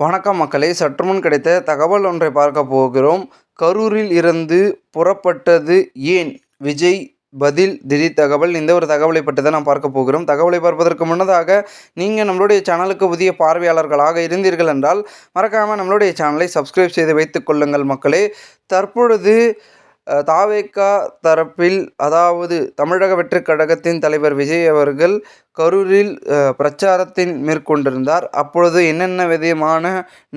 வணக்கம் மக்களே. சற்றுமுன் கிடைத்த தகவல் ஒன்றை பார்க்க போகிறோம். கரூரில் இருந்து புறப்பட்டது ஏன்? விஜய் பதில் திடீர் தகவல். இந்த ஒரு தகவலை பற்றி தான் நாம் பார்க்க போகிறோம். தகவலை பார்ப்பதற்கு முன்னதாக நீங்கள் நம்மளுடைய சேனலுக்கு புதிய பார்வையாளர்களாக இருந்தீர்கள் என்றால் மறக்காமல் நம்மளுடைய சேனலை சப்ஸ்கிரைப் செய்து வைத்துக் கொள்ளுங்கள் மக்களே. தற்பொழுது தாவேக்கா தரப்பில் அதாவது தமிழக வெற்றிக் கழகத்தின் தலைவர் விஜய் அவர்கள் கரூரில் பிரச்சாரத்தின் மேற்கொண்டிருந்தார். அப்பொழுது என்னென்ன விதமான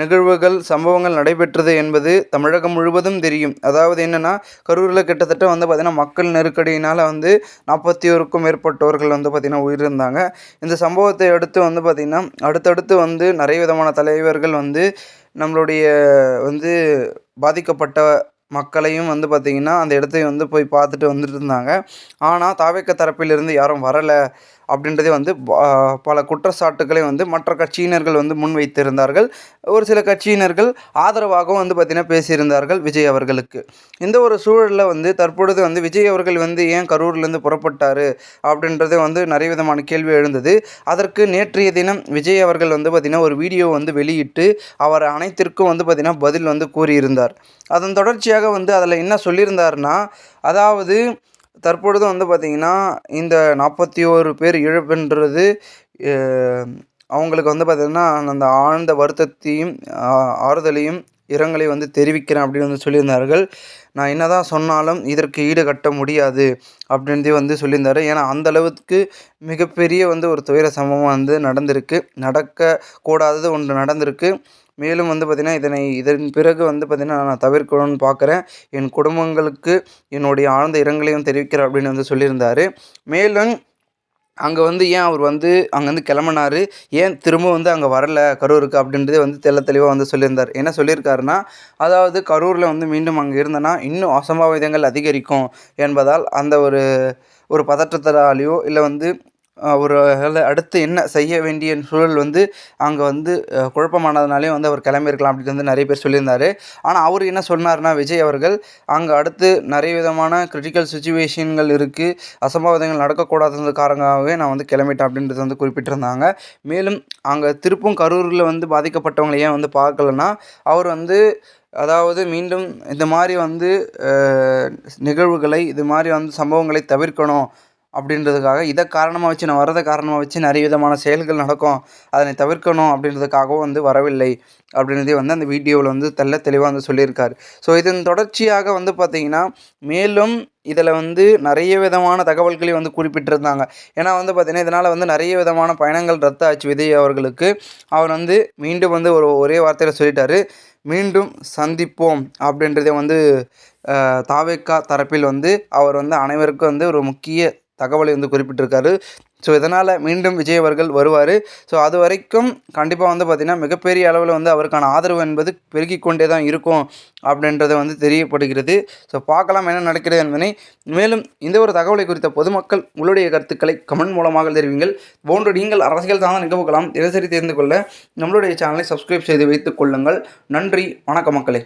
நிகழ்வுகள் சம்பவங்கள் நடைபெற்றது என்பது தமிழகம் முழுவதும் தெரியும். அதாவது என்னென்னா கரூரில் கிட்டத்தட்ட வந்து பார்த்திங்கன்னா மக்கள் நெருக்கடியினால் வந்து நாற்பத்தி ஓருக்கும் மேற்பட்டவர்கள் வந்து பார்த்திங்கன்னா உயிரிழந்தாங்க. இந்த சம்பவத்தை அடுத்து வந்து பார்த்திங்கன்னா அடுத்தடுத்து வந்து நிறைய விதமான தலைவர்கள் வந்து நம்மளுடைய வந்து பாதிக்கப்பட்ட மக்களையும் வந்து பார்த்திங்கன்னா அந்த இடத்தையும் வந்து போய் பார்த்துட்டு வந்துட்டு இருந்தாங்க. ஆனால் தாவேக்க தரப்பிலிருந்து யாரும் வரலை. அப்படின்றதே வந்து பல குற்றச்சாட்டுக்களை வந்து மற்ற கட்சியினர்கள் வந்து முன் வைத்திருந்தார்கள் ஒரு சில கட்சியினர்கள் ஆதரவாகவும் வந்து பார்த்திங்கன்னா பேசியிருந்தார்கள் விஜய் அவர்களுக்கு. இந்த ஒரு சூழலில் வந்து தற்பொழுது வந்து விஜய் அவர்கள் வந்து ஏன் கரூர்லேருந்து புறப்பட்டார் அப்படின்றது வந்து நிறைய விதமான கேள்வி எழுந்தது. அதற்கு நேற்றைய தினம் விஜய் அவர்கள் வந்து பார்த்திங்கன்னா ஒரு வீடியோ வந்து வெளியிட்டு அவர் அனைத்திற்கும் வந்து பார்த்திங்கன்னா பதில் வந்து கூறியிருந்தார். அதன் தொடர்ச்சியாக வந்து அதில் என்ன சொல்லியிருந்தார்னா அதாவது தற்பொழுது வந்து பார்த்திங்கன்னா இந்த நாற்பத்தி ஓரு பேர் இழப்புன்றது அவங்களுக்கு வந்து பார்த்திங்கன்னா அந்த ஆழ்ந்த வருத்தத்தையும் ஆறுதலையும் இரங்கலையும் வந்து தெரிவிக்கிறேன் அப்படின்னு வந்து சொல்லியிருந்தார்கள். நான் என்ன தான் சொன்னாலும் இதற்கு ஈடு கட்ட முடியாது அப்படின்றதே வந்து சொல்லியிருந்தார். ஏன்னா அந்த அளவுக்கு மிகப்பெரிய வந்து ஒரு துயர சம்பவம் வந்து நடந்திருக்கு. நடக்கக்கூடாதது ஒன்று நடந்திருக்கு. மேலும் வந்து பார்த்திங்கன்னா இதனை இதன் பிறகு வந்து பார்த்திங்கன்னா நான் தவிர்க்கணும்னு பார்க்குறேன். என் குடும்பங்களுக்கு என்னுடைய ஆழ்ந்த இரங்கலையும் தெரிவிக்கிறேன் அப்படின்னு வந்து சொல்லியிருந்தார். மேலும் அங்கே வந்து ஏன் அவர் வந்து அங்கேருந்து கிளம்புனார்? ஏன் திரும்ப வந்து அங்கே வரல கரூருக்கு அப்படின்றதே வந்து தெல்ல தெளிவாக வந்து சொல்லியிருந்தார். என்ன சொல்லியிருக்காருன்னா அதாவது கரூரில் வந்து மீண்டும் அங்கே இருந்தேன்னா இன்னும் அசம்பாவிதங்கள் அதிகரிக்கும் என்பதால் அந்த ஒரு ஒரு பதற்றத்தாலேயோ இல்லை வந்து ஒரு அடுத்து என்ன செய்ய வேண்டிய சூழல் வந்து அங்கே வந்து குழப்பமானதுனாலே வந்து அவர் கிளம்பியிருக்கலாம் அப்படின்னு வந்து நிறைய பேர் சொல்லியிருந்தார். ஆனால் அவர் என்ன சொன்னார்னா விஜய் அவர்கள் அங்கே அடுத்து நிறைய விதமான கிரிட்டிக்கல் சுச்சுவேஷன்கள் இருக்குது அசம்பாவிதங்கள் நடக்கக்கூடாதது காரணமாகவே நான் வந்து கிளம்பிட்டேன் அப்படின்றது வந்து குறிப்பிட்டிருந்தாங்க. மேலும் அங்கே திருப்பும் கரூரில் வந்து பாதிக்கப்பட்டவங்களை ஏன் வந்து பார்க்கலன்னா அவர் வந்து அதாவது மீண்டும் இந்த மாதிரி வந்து நிகழ்வுகளை இது மாதிரி வந்து சம்பவங்களை தவிர்க்கணும் அப்படின்றதுக்காக இதை காரணமாக வச்சு நான் வரதை காரணமாக வச்சு நிறைய விதமான செயல்கள் நடக்கும். அதனை தவிர்க்கணும் அப்படின்றதுக்காகவும் வந்து வரவில்லை அப்படின்றதே வந்து அந்த வீடியோவில் வந்து தெல்ல தெளிவாக வந்து சொல்லியிருக்காரு. ஸோ இதன் தொடர்ச்சியாக வந்து பார்த்திங்கன்னா மேலும் இதில் வந்து நிறைய விதமான தகவல்களையும் வந்து குறிப்பிட்டிருந்தாங்க. ஏன்னா வந்து பார்த்திங்கன்னா இதனால் வந்து நிறைய விதமான பயணங்கள் ரத்தாச்சு விஜய் அவர்களுக்கு. அவர் வந்து மீண்டும் வந்து ஒரு ஒரே வார்த்தையில் சொல்லிட்டாரு மீண்டும் சந்திப்போம் அப்படின்றதே வந்து தாவேக்கா தரப்பில் வந்து அவர் வந்து அனைவருக்கும் வந்து ஒரு முக்கிய தகவலை வந்து குறிப்பிட்டிருக்காரு. ஸோ இதனால் மீண்டும் விஜய் அவர்கள் வருவார். ஸோ அது வரைக்கும் கண்டிப்பாக வந்து பார்த்திங்கன்னா மிகப்பெரிய அளவில் வந்து அவருக்கான ஆதரவு என்பது பெருகி கொண்டே தான் இருக்கும் அப்படின்றது வந்து தெரியப்படுகிறது. ஸோ பார்க்கலாம் என்ன நடக்கிறது என்பதை. மேலும் இந்த ஒரு தகவலை குறித்த பொதுமக்கள் உங்களுடைய கருத்துக்களை கமெண்ட் மூலமாக தெரிவிங்கள். போன்று நீங்கள் அரசியல் தான் நிகழ்வுகளாம் தினசரி தெரிந்து கொள்ள நம்மளுடைய சேனலை சப்ஸ்கிரைப் செய்து வைத்துக் கொள்ளுங்கள். நன்றி வணக்க மக்களே.